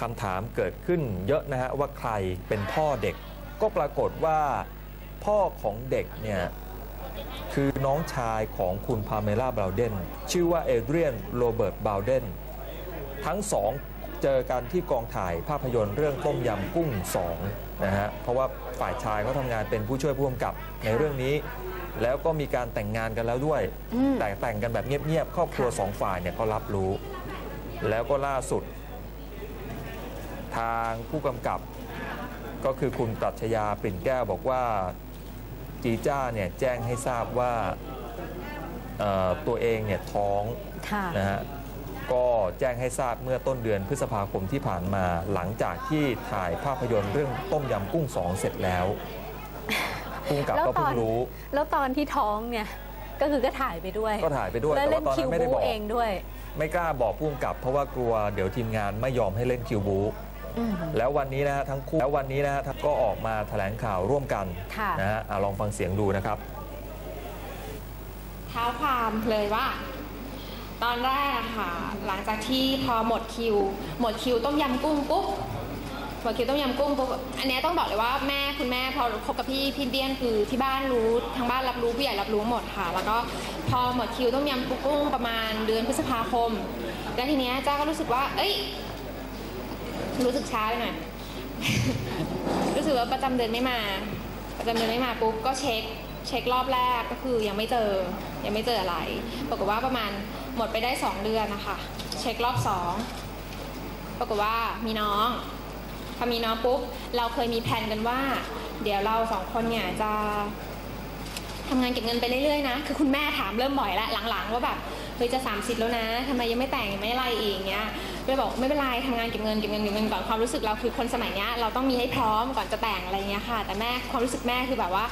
คำถามเกิดขึ้นเยอะนะฮะว่าใครเป็นพ่อเด็ก ก็ปรากฏว่าพ่อของเด็กเนี่ยคือน้องชายของคุณพาเมล่าบราวเดนชื่อว่าเอเดรียนโรเบิร์ตบราวเดนทั้งสองเจอกันที่กองถ่ายภาพยนตร์เรื่องต้มยำกุ้ง2นะฮะเพราะว่าฝ่ายชายเขาทำงานเป็นผู้ช่วยผู้กำกับในเรื่องนี้ แล้วก็มีการแต่งงานกันแล้วด้วยอืมแต่แต่งกันแบบเงียบๆครอบครัวค่ะสองฝ่ายเนี่ยก็รับรู้ แล้วก็ล่าสุด ทางผู้กำกับก็คือคุณปรัชญาปริ่นแก้วบอกว่าจีจ้าเนี่ยแจ้งให้ทราบว่าเอ่อตัวเองเนี่ยท้องค่ะนะฮะก็แจ้งให้ทราบเมื่อต้นเดือนพฤษภาคมที่ผ่านมาหลังจากที่ถ่ายภาพยนตร์เรื่องต้มยำกุ้งสองเสร็จแล้วผู้กำกับแล้วก็ตเพิ่องนรู้ แล้วตอนที่ท้องเนี่ยก็คือก็ถ่ายไปด้วย ก็ถ่ายไปด้วยแล้วแต่เล่ว่านตอนคินั้วนไม่ได้บูบอกเองด้วย ไม่กล้าบอกผู้กำกับ เพราะว่ากลัวเดี๋ยวทีมงานไม่ยอมให้เล่นคิวบูอืม แล้ววันนี้นะฮะทั้งคู่แล้ววันนี้นะฮะก็ออกมาแถลงข่าวร่วมกันค่ะนะฮะอะลองฟังเสียงดูนะครับ เท้าความเลยว่า ตอนแรกอะค่ะ หลังจากที่พอหมดคิว หมดคิวต้มยำกุ้งปุ๊บหมดคิวต้มยำกุ้งปุ๊บอันเนี้ยต้องบอกเลยว่าแม่คุณแม่พอคบกับพี่พี่เดียนคือที่บ้านรู้ทางบ้านรับรู้ผู้ใหญ่รับรู้หมดค่ะ แล้วก็พอหมดคิวต้มยำกุ้งประมาณเดือนพฤษภาคม แล้วทีเนี้ยจ้าก็รู้สึกว่า เอ้ย รู้สึกช้าไปหน่อย รู้สึกว่าประจำเดือนไม่มา ประจำเดือนไม่มาปุ๊บก็เช็ค เช็ครอบแรกก็คือยังไม่เจอ ยังไม่เจออะไร ปรากฏว่าประมาณหมดไปได้ 2 เดือนนะคะ เช็ครอบ 2 ปรากฏว่ามีน้องพอมีน้องปุ๊บเราเคยมีแผนกันว่า เดี๋ยวเราสองคนเนี่ยจะทำงานเก็บเงินไปเรื่อยๆนะ คือคุณแม่ถามเริ่มบ่อยแล้วหลังๆว่าแบบ ฮ้ยจะ 30 แล้วนะทำไมยังไม่แต่งยังไม่อะไรอีกเงี้ยเลยบอกไม่เป็นไรทำงานเก็บเงินเก็บเงินเก็บเงินก่อนความรู้สึกเราคือคนสมัยเนี้ยเราต้องมีให้พร้อมก่อนจะแต่งอะไรเงี้ยค่ะ แต่แม่ความรู้สึกแม่คือแบบว่า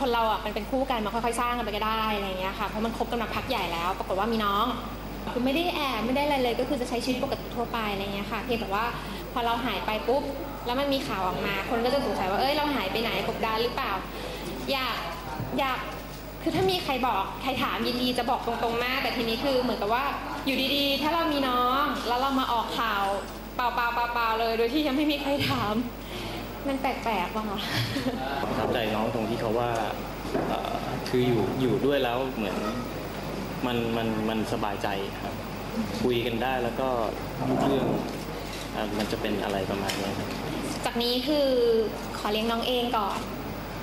คนเราอะมันเป็นคู่กันมาค่อยๆ สร้างกันไปก็ได้อะไรเงี้ยค่ะเพราะมันคบกันมาพักใหญ่แล้ว ปรากฏว่ามีน้องคือไม่ได้แอบไม่ได้อะไรเลยก็คือจะใช้ชีวิตปกติทั่วไปอะไรเงี้ยค่ะเพียงแต่ว่าพอเราหายไปปุ๊บแล้วมันมีข่าวออกมา คนก็จะสงสัยว่าเอ้ยเราหายไปไหนกบดานหรือเปล่า อยากอยาก คือถ้ามีใครบอกใครถามยินดีจะบอกตรงๆมาก แต่ทีนี้คือเหมือนกับว่าอยู่ดีๆ ถ้าเรามีน้องแล้วเรามาออกข่าวเปล่าๆเปล่าๆเลย โดยที่ยังไม่มีใครถาม มันแปลกๆว่ะคะประทับใจน้องตรงที่เขาว่าเอ่อคืออยู่อยู่ด้วยแล้วเหมือนมันมันมันสบายใจครับ คุยกันได้แล้วก็รู้เรื่องอะมันจะเป็นอะไรประมาณเนี้ยครับจากนี้คือขอเลี้ยงน้องเองก่อน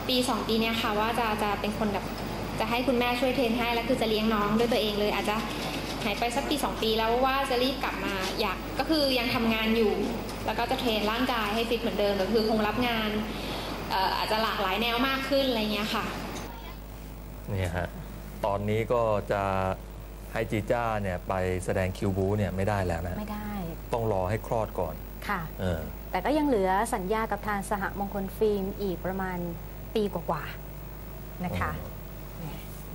ปีสองปีเนี้ยค่ะว่าจะจะเป็นคนแบบ จะให้คุณแม่ช่วยเทรนให้แล้วคือจะเลี้ยงน้องด้วยตัวเองเลย อาจจะหายไปสักปีสองปีแล้วว่าจะรีบกลับมาอยากก็คือยังทำงานอยู่ แล้วก็จะเทรนร่างกายให้ฟิตเหมือนเดิมแต่คือคงรับงานเอ่ออาจจะหลากหลายแนวมากขึ้นอะไรเงี้ยค่ะนี่ฮะตอนนี้ก็จะให้จีจ้าเนี่ยไปแสดงคิวบูเนี่ยไม่ได้แล้วนะไม่ได้ ต้องรอให้คลอดก่อนค่ะเออแต่ก็ยังเหลือสัญญากับทางสหมงคลฟิล์มอีกประมาณปีกว่าๆนะคะ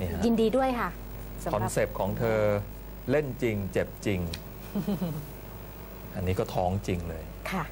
นี่ฮะยินดีด้วยค่ะสำคอนหรับเซปต์ของเธอเล่นจริง เจ็บจริง อันนี้ก็ท้องจริงเลย ค่ะ